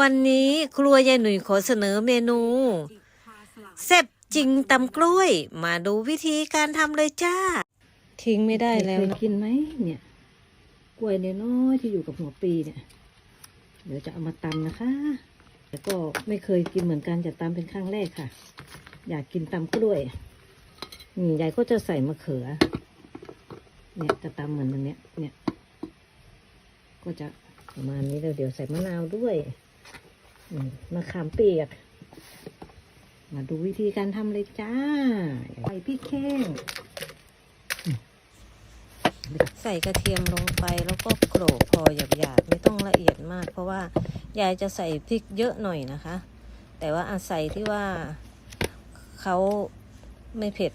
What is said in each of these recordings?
วันนี้ครัวยายหนุ่ยขอเสนอเมนูแซ่บจริงตำกล้วย มาดูวิธีการทำเลยจ้า ทิ้งไม่ได้แล้วเคยนะกินไหมเนี่ย กล้วยเนี่ยน้อยที่อยู่กับหัวปีเนี่ย เดี๋ยวจะเอามาตำนะคะ แต่ก็ไม่เคยกินเหมือนกันจะตำเป็นครั้งแรกค่ะ อยากกินตำกล้วยนี่ยายก็จะใส่มะเขือ เนี่ยจะตำเหมือนอันเนี้ย เนี่ย ก็จะประมาณนี้แล้วเดี๋ยวใส่มะนาวด้วย มะขามเปียก มาดูวิธีการทำเลยจ้า ใส่พริกแห้งใส่กระเทียมลงไปแล้วก็โขลกพอหยาบๆไม่ต้องละเอียดมาก เพราะว่ายายจะใส่พริกเยอะหน่อยนะคะ แต่ว่าอาศัยที่ว่าเขาไม่เผ็ด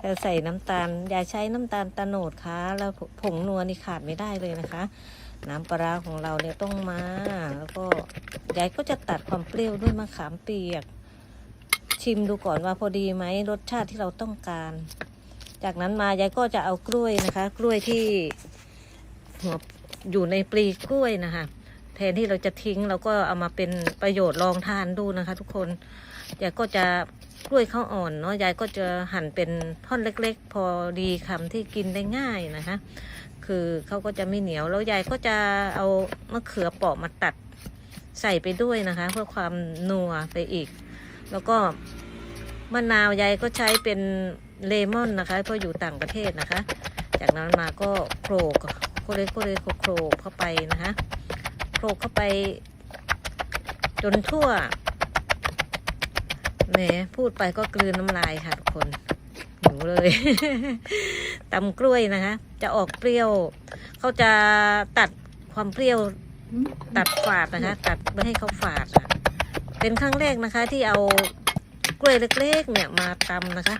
แต่ใส่น้ำตาล ยายใช้น้ำตาลตะโนดค่ะ แล้วผงนัวนี่ขาดไม่ได้เลยนะคะ น้ำปลาของเราเนี่ยต้องมา แล้วก็ยายก็จะตัดความเปรี้ยวด้วยมะขามเปียก ชิมดูก่อนว่าพอดีไหมรสชาติที่เราต้องการ จากนั้นมายายก็จะเอากล้วยนะคะ กล้วยที่หัวอยู่ในปลีกล้วยนะคะ แทนที่เราจะทิ้งเราก็เอามาเป็นประโยชน์ลองทานดูนะคะ ทุกคนยายก็จะกล้วยข้าวอ่อนเนาะยายก็จะหั่นเป็นท่อนเล็ก ๆ พอดีคำที่กินได้ง่ายนะคะ คือเขาก็จะไม่เหนียวแล้วยายก็จะเอามะเขือเปราะมาตัดใส่ไปด้วยนะคะ เพื่อความนัวไปอีก แล้วก็มะนาวยายก็ใช้เป็นเลมอนนะคะเพราะอยู่ต่างประเทศนะคะ จากนั้นมาก็โขลกโคเลยโคเลยโขลกเข้าไปนะคะ โขลกเข้าไป จนทั่วแหมพูดไปก็กลืนน้ำลายค่ะทุกคนหิวเลยตำกล้วยนะคะ จะออกเปรี้ยว เขาจะตัดความเปรี้ยวตัดฝาดนะคะ ตัดไม่ให้เขาฝาดอะเป็นครั้งแรกนะคะ ที่เอากล้วยเล็กๆ เนี่ยมาตำนะคะ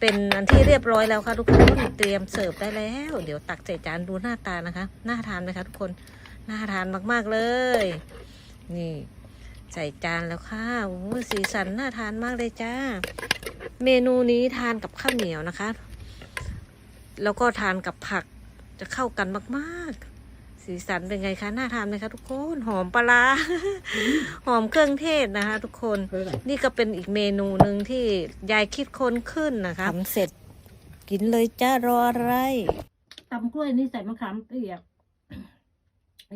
เป็นอันที่เรียบร้อยแล้วค่ะทุกคนเตรียมเสิร์ฟได้แล้ว เดี๋ยวตักใส่จานดูหน้าตานะคะน่าทานไหมคะทุกคน น่าทานมาก ๆ เลย นี่ ใส่จานแล้วค่ะโอ้โหสีสันน่าทานมากเลยจ้า เมนูนี้ทานกับข้าวเหนียวนะคะ แล้วก็ทานกับผักจะเข้ากันมาก ๆ สีสันเป็นไงคะน่าทานไหมคะทุกคนหอมปลาร้าหอมเครื่องเทศนะคะ ทุกคน นี่ก็เป็นอีกเมนูหนึ่งที่ยายคิดค้นขึ้นนะคะทำเสร็จ กินเลยจ้ารออะไรตำกล้วยนี่ใส่มะขามเปียก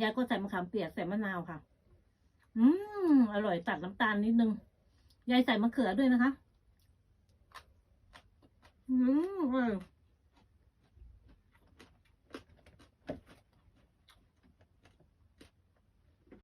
ยายก็ใส่มะขามเปียกใส่มะนาวค่ะ อืมอร่อยตัดน้ำตาลนิดนึง ยายใส่มะเขือด้วยนะคะ อืมอร่อย